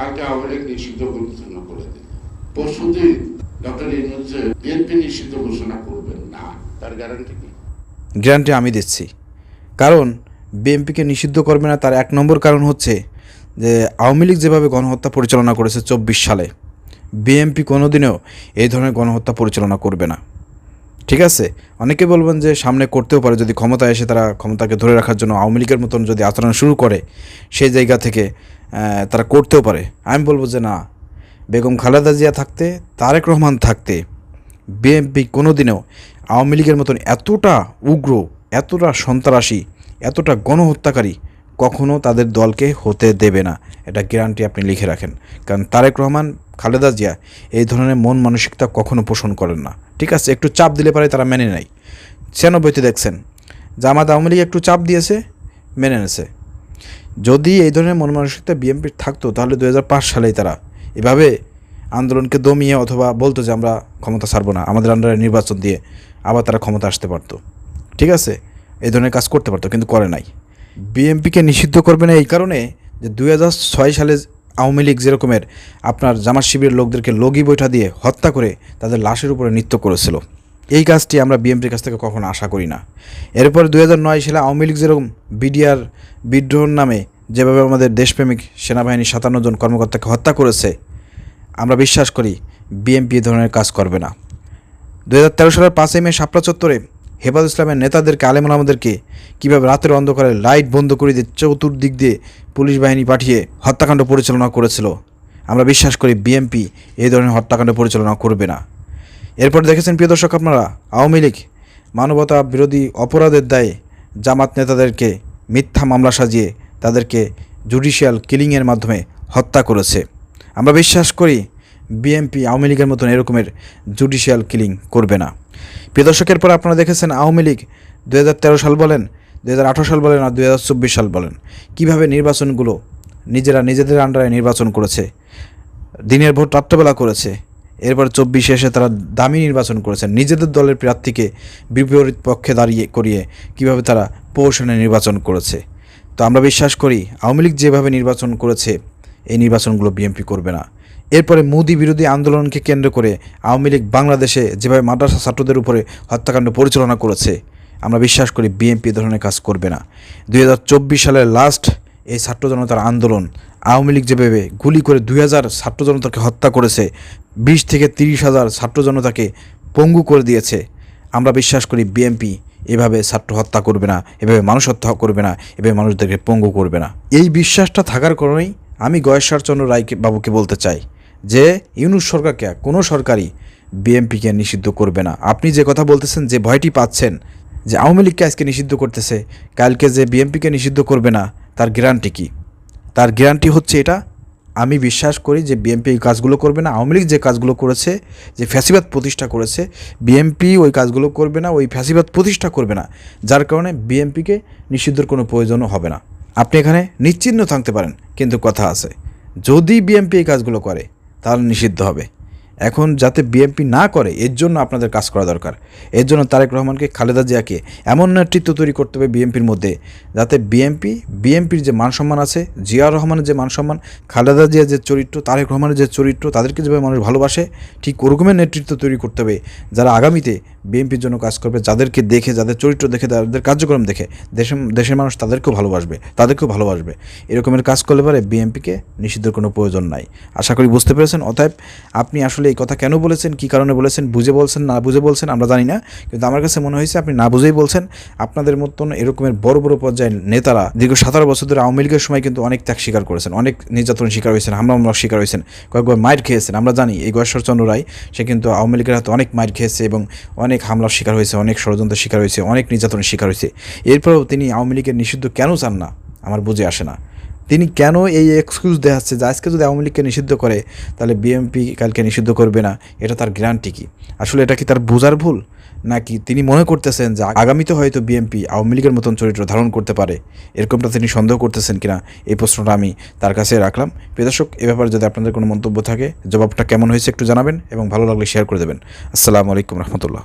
আওয়ামী লীগ নিষিদ্ধ ঘোষণা করে দিল। পরশুদিন ডক্টর ইউনুস বিএনপি নিষিদ্ধ ঘোষণা করবেন না, তার গ্যারান্টি কি? গ্যারান্টি আমি দিচ্ছি। কারণ বিএনপিকে নিষিদ্ধ করবে না, তার এক নম্বর কারণ হচ্ছে যে আওয়ামী লীগ যেভাবে গণহত্যা পরিচালনা করেছে চব্বিশ সালে, বিএনপি কোনোদিনও এই ধরনের গণহত্যা পরিচালনা করবে না। ঠিক আছে? অনেকে বলবেন যে সামনে করতেও পারে, যদি ক্ষমতায় এসে তারা ক্ষমতাকে ধরে রাখার জন্য আওয়ামী লীগের মতন যদি আচরণ শুরু করে, সেই জায়গা থেকে তারা করতেও পারে। আমি বলব যে না, বেগম খালেদা জিয়া থাকতে, তারেক রহমান থাকতে, বিএনপি কোনোদিনও আওয়ামী লীগের মতন এতটা উগ্র, এতটা সন্ত্রাসী, এতটা গণহত্যাকারী কখনো তাদের দলকে হতে দেবে না। এটা গ্যারান্টি আপনি লিখে রাখেন। কারণ তারেক রহমান, খালেদা জিয়া এই ধরনের মন মানসিকতা কখনো পোষণ করেন না। ঠিক আছে, একটু চাপ দিলে পারে তারা মেনে নেয়। ছিয়ানব্বইতে দেখছেন, জামাত আওয়ামী লীগ একটু চাপ দিয়েছে, মেনে নেছে যদি এই ধরনের মন মানসিকতা বিএনপির থাকতো, তাহলে দু হাজার পাঁচ সালেই তারা এভাবে আন্দোলনকে দমিয়ে অথবা বলতো যে আমরা ক্ষমতা ছাড়বো না, আমাদের আন্ডারে নির্বাচন দিয়ে আবার তারা ক্ষমতা আসতে পারতো। ঠিক আছে? এই ধরনের কাজ করতে পারতো, কিন্তু করে নাই। বিএনপিকে নিষিদ্ধ করবে না এই কারণে যে দুই সালে আওয়ামী লীগ যেরকমের আপনার জামাত শিবিরের লোকদেরকে লগি বৈঠা দিয়ে হত্যা করে তাদের লাশের উপরে নৃত্য করেছিল। এই কাজটি আমরা বিএনপির কাছ থেকে কখনো আশা করি না। এরপর দুই নয় সালে আওয়ামী লীগ যেরকম বিডিআর বিদ্রোহর নামে যেভাবে আমাদের দেশপ্রেমিক সেনাবাহিনীর সাতান্ন জন কর্মকর্তাকে হত্যা করেছে, আমরা বিশ্বাস করি বিএনপি এ ধরনের কাজ করবে না। দু হাজার তেরো সালের পাঁচই মে শাপলা চত্বরে হেফাজ ইসলামের নেতাদেরকে আলেমুল আমাদেরকে কীভাবে রাতের অন্ধকারে লাইট বন্ধ করে দিয়ে চতুর্দিক দিয়ে পুলিশ বাহিনী পাঠিয়ে হত্যাকাণ্ড পরিচালনা করেছিল, আমরা বিশ্বাস করি বিএনপি এই ধরনের হত্যাকাণ্ড পরিচালনা করবে না। এরপর দেখেছেন, প্রিয় দর্শক আপনারা, আওয়ামী লীগ মানবতা বিরোধী অপরাধের দায়ে জামাত নেতাদেরকে মিথ্যা মামলা সাজিয়ে তাদেরকে জুডিশিয়াল কিলিংয়ের মাধ্যমে হত্যা করেছে। আমরা বিশ্বাস করি বিএনপি আওয়ামী লীগের মতন এরকমের জুডিশিয়াল কিলিং করবে না। প্রিয় দর্শকের পর আপনারা দেখেছেন, আওয়ামী লীগ দু হাজার তেরো সাল বলেন দু হাজার আঠেরো সাল বলেন আর দু হাজার চব্বিশ সাল বলেন। কীভাবে নির্বাচনগুলো নিজেরা নিজেদের আন্ডারে নির্বাচন করেছে, দিনের ভোট রাত্রবেলা করেছে এরপর চব্বিশে এসে তারা দামি নির্বাচন করেছেন। নিজেদের দলের প্রার্থীকে বিপরীত পক্ষে দাঁড়িয়ে করিয়ে কীভাবে তারা পৌষণে নির্বাচন করেছে। তো আমরা বিশ্বাস করি, আওয়ামী লীগ যেভাবে নির্বাচন করেছে, এই নির্বাচনগুলো বিএনপি করবে না। এরপরে মোদি বিরোধী আন্দোলনকে কেন্দ্র করে আওয়ামী লীগ বাংলাদেশে যেভাবে মাদ্রাসা ছাত্রদের উপরে হত্যাকাণ্ড পরিচালনা করেছে, আমরা বিশ্বাস করি বিএনপি ধরনের কাজ করবে না। দুই হাজার চব্বিশ সালের লাস্ট এই ছাত্র জনতার আন্দোলন আওয়ামী লীগ যেভাবে গুলি করে দুই হাজার ছাত্র জনতাকে হত্যা করেছে, বিশ থেকে তিরিশ হাজার ছাত্র জনতাকে পঙ্গু করে দিয়েছে, আমরা বিশ্বাস করি বিএনপি এভাবে ছাত্র হত্যা করবে না, এভাবে মানুষ হত্যা করবে না, এভাবে মানুষদেরকে পঙ্গু করবে না। এই বিশ্বাসটা থাকার কারণেই আমি গয়েশ্বর চন্দ্র রায়কে বাবুকে বলতে চাই যে, ইউনুস সরকারকে কোনো সরকারই বিএনপিকে নিষিদ্ধ করবে না। আপনি যে কথা বলতেছেন, যে ভয়টি পাচ্ছেন, যে আওয়ামী লীগকে আজকে নিষিদ্ধ করতেছে, কালকে যে বিএনপিকে নিষিদ্ধ করবে না, তার গ্যারান্টি কী? তার গ্যারান্টি হচ্ছে এটা। আমি বিশ্বাস করি যে বিএনপি এই কাজগুলো করবে না। আওয়ামী লীগ যে কাজগুলো করেছে, যে ফ্যাসিবাদ প্রতিষ্ঠা করেছে বিএনপি ওই কাজগুলো করবে না, ওই ফ্যাসিবাদ প্রতিষ্ঠা করবে না। যার কারণে বিএনপিকে নিষিদ্ধর কোনো প্রয়োজনও হবে না। আপনি এখানে নিশ্চিন্ন থাকতে পারেন, কিন্তু কথা আছে। যদি বিএমপি এই কাজগুলো করে, তাহলে নিষিদ্ধ হবে। এখন যাতে বিএনপি না করে, এর জন্য আপনাদের কাজ করা দরকার। এর জন্য তারেক রহমানকে খালেদা জিয়াকে এমন নেতৃত্ব তৈরি করতে হবে বিএনপির মধ্যে, যাতে বিএনপি বিএনপির যে মান সম্মান আছে, জিয়া রহমানের যে মান সম্মান খালেদা জিয়ার যে চরিত্র, তারেক রহমানের যে চরিত্র, তাদেরকে যেভাবে মানুষ ভালোবাসে, ঠিক ওরকমের নেতৃত্ব তৈরি করতে হবে। যারা আগামীতে বিএনপির জন্য কাজ করবে, যাদেরকে দেখে, যাদের চরিত্র দেখে, তাদের কার্যক্রম দেখে দেশের দেশের মানুষ তাদেরকেও ভালোবাসবে তাদেরকেও ভালোবাসবে। এরকমের কাজ করলে পারে বিএনপিকে নিষিদ্ধের কোনো প্রয়োজন নাই। আশা করি বুঝতে পেরেছেন। অতএব আপনি আসলে এই কথা কেন বলেছেন? কী কারণে বলেছেন? বুঝে বলছেন, না বুঝে বলছেন আমরা জানি না। কিন্তু আমার কাছে মনে হয়েছে আপনি না বুঝেই বলছেন। আপনাদের মতন এরকমের বড় বড় পর্যায়ের নেতারা দীর্ঘ সতেরো বছর ধরে আওয়ামী লীগের সময় কিন্তু অনেক ত্যাগ স্বীকার করেছেন, অনেক নির্যাতন শিকার হয়েছেন, হামলা, মামলার শিকার হয়েছেন, কয়েকবার মাইর খেয়েছেন। আমরা জানি এই গয়েশ্বরচন্দ্র রায়, সে কিন্তু আওয়ামী লীগের হাতে অনেক মাইর খেয়েছে এবং অনেক হামলার শিকার হয়েছে, অনেক ষড়যন্ত্রের শিকার হয়েছে, অনেক নির্যাতনের শিকার হয়েছে। এরপরেও তিনি আওয়ামী লীগের নিষিদ্ধ কেন চান না? আমার বুঝে আসে না। তিনি কেন এই এক্সকিউজ দেখাচ্ছে যে আজকে যদি আওয়ামী লীগকে নিষিদ্ধ করে, তাহলে বিএনপি কালকে নিষিদ্ধ করবে না? এটা তার গ্যারান্টি কি? আসলে এটা কি তার বোঝার ভুল? নাকি তিনি মনে করতেছেন যে আগামীতে হয়তো বিএনপি আওয়ামী লীগের মতন চরিত্র ধারণ করতে পারে? এরকমটা তিনি সন্দেহ করতেছেন কিনা? এই প্রশ্নটা আমি তার কাছে রাখলাম। প্রিয় দর্শক, এ ব্যাপারে যদি আপনাদের কোনো মন্তব্য থাকে, জবাবটা কেমন হয়েছে একটু জানাবেন এবং ভালো লাগলে শেয়ার করে দেবেন। আসসালামু আলাইকুম রহমতুল্লাহ।